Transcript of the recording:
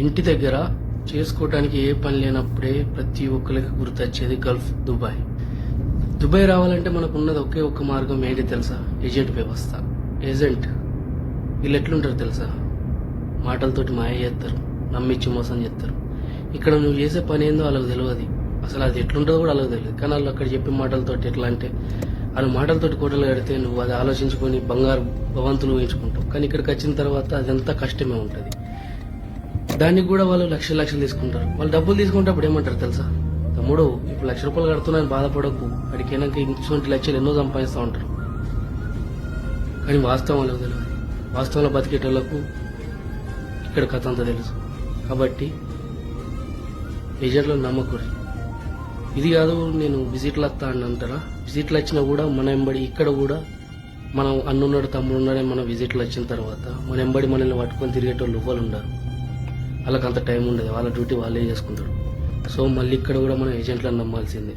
ఇంటి దగ్గర చేసుకోవడానికి ఏ పని లేనప్పుడే ప్రతి ఒక్కరికి గుర్తొచ్చేది గల్ఫ్ దుబాయ్. దుబాయ్ రావాలంటే మనకు ఉన్నది ఒకే ఒక్క మార్గం ఏంటి తెలుసా? ఏజెంట్ వ్యవస్థ. ఏజెంట్ వీళ్ళు ఎట్లుంటారు తెలుసా? మాటలతోటి మాయ చేస్తారు నమ్మిచ్చి మోసం చేస్తారు. ఇక్కడ నువ్వు చేసే పని ఏందో వాళ్ళకి తెలియదు. అసలు అది ఎట్లుంటుందో కూడా వాళ్ళకి తెలియదు. కానీ వాళ్ళు అక్కడ చెప్పే మాటలతోటి ఎట్లా అంటే వాళ్ళు మాటలతోటి కోటలు కడితే నువ్వు అది ఆలోచించుకొని బంగారు భవంతులు వేయించుకుంటావు కానీ ఇక్కడికి వచ్చిన తర్వాత అదంతా కష్టమే ఉంటుంది. దానికి కూడా వాళ్ళు లక్ష లక్షలు తీసుకుంటారు. వాళ్ళు డబ్బులు తీసుకుంటప్పుడు ఏమంటారు తెలుసా? తమ్ముడు ఇప్పుడు లక్ష రూపాయలు కడుతున్నాను బాధపడకు. అడిగినాక ఇటువంటి లక్షలు ఎన్నో సంపాదిస్తూ ఉంటారు. కానీ వాస్తవం లేదు తెలియదు వాస్తవంలో బతికేటోళ్ళకు ఇక్కడ కథ అంతా తెలుసు. కాబట్టి ఏజెంట్లో నమ్మకూడదు. ఇది కాదు నేను విజిట్లు వస్తా అని అంటారా? విజిట్లు వచ్చినా కూడా మన ఎంబడి ఇక్కడ కూడా మనం అన్నున్నాడు తమ్ముడు ఉన్నాడని మన విజిట్లు వచ్చిన తర్వాత మన ఎంబడి మనల్ని పట్టుకొని తిరిగేటోళ్ళు వాళ్ళు ఉండరు. వాళ్ళకి అంత టైం ఉండదు వాళ్ళ డ్యూటీ వాళ్ళే చేసుకుంటారు. సో మళ్ళీ ఇక్కడ కూడా మనం ఏజెంట్లను నమ్మాల్సిందే.